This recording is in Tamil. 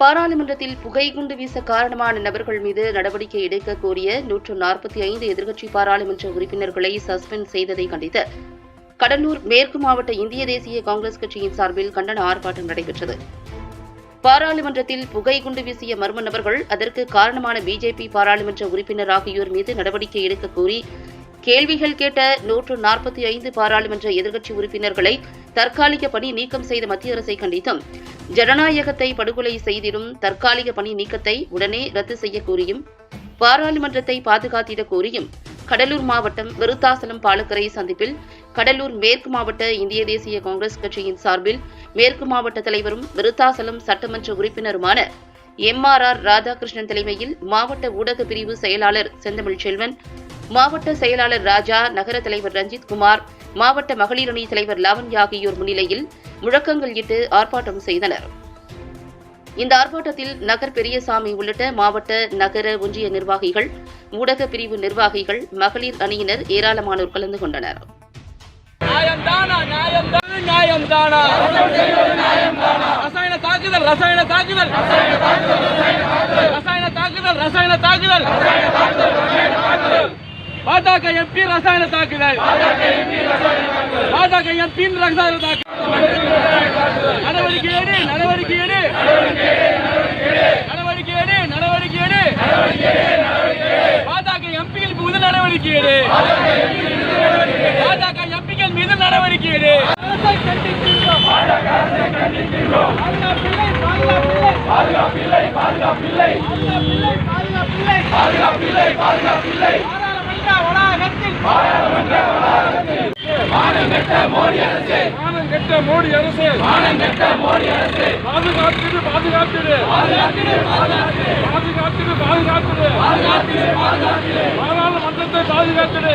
பாராளுமன்றத்தில் புகை குண்டு வீச காரணமான நபர்கள் மீது நடவடிக்கை எடுக்க கோரிய நூற்று நாற்பத்தி ஐந்து எதிர்க்கட்சி பாராளுமன்ற உறுப்பினர்களை சஸ்பெண்ட் செய்ததை கண்டித்து கடலூர் மேற்கு மாவட்ட இந்திய தேசிய காங்கிரஸ் கட்சியின் சார்பில் கண்டன ஆர்ப்பாட்டம் நடைபெற்றது. பாராளுமன்றத்தில் புகை குண்டு வீசிய மர்ம நபர்கள் அதற்கு காரணமான பிஜேபி பாராளுமன்ற உறுப்பினர் ஆகியோர் மீது நடவடிக்கை எடுக்க கோரி கேள்விகள் கேட்ட நூற்று நாற்பத்தி ஐந்து பாராளுமன்ற எதிர்க்கட்சி உறுப்பினர்களை தற்காலிக பணி நீக்கம் செய்த மத்திய அரசை கண்டித்தும் ஜனநாயகத்தை படுகொலை செய்திடும் தற்காலிக பணி நீக்கத்தை உடனே ரத்து செய்ய கோரியும் பாராளுமன்றத்தை பாதுகாத்திட கோரியும் கடலூர் மாவட்டம் விருத்தாசலம் பாலக்கரை சந்திப்பில் கடலூர் மேற்கு மாவட்ட இந்திய தேசிய காங்கிரஸ் கட்சியின் சார்பில் மேற்கு மாவட்ட தலைவரும் விருத்தாசலம் சட்டமன்ற உறுப்பினருமான எம் ஆர் ஆர் ராதாகிருஷ்ணன் தலைமையில் மாவட்ட ஊடக பிரிவு செயலாளர் செந்தமிழ் செல்வன் மாவட்ட செயலாளர் ராஜா நகர தலைவர் ரஞ்சித் குமார் மாவட்ட மகளிர் அணி தலைவர் லவன் ஆகியோர் முன்னிலையில் முழக்கங்கள் இட்டு ஆர்ப்பாட்டம் செய்தனர். இந்த ஆர்ப்பாட்டத்தில் நகர் பெரியசாமி உள்ளிட்ட மாவட்ட நகர ஒன்றிய நிர்வாகிகள் ஊடக பிரிவு நிர்வாகிகள் மகளிர் அணியினர் ஏராளமானோர் கலந்து கொண்டனர். ரசாயன தாக்குதல் ரசாயன தாக்குதல். ரசாயன தாக்குதல் ரசாயன தாக்குதல். பாஜக எம்பி ரசாயன தாக்குதல். பாஜக எம்பி ரசாயன தாக்குதல். நடவடிக்கை எடு நடவடிக்கை எடு. நடவடிக்கை எடு நடவடிக்கை எடு. பாஜக எம்பிகள் மீது நடவடிக்கை எடு. பாஜக எம்பிகள் மீது நடவடிக்கை எடு. மோடி அரசு பாதுகாத்திடு பாதுகாத்திடு பாதுகாத்திடு பாதுகாத்திடு பாராளுமன்றத்தை பாதுகாத்திடு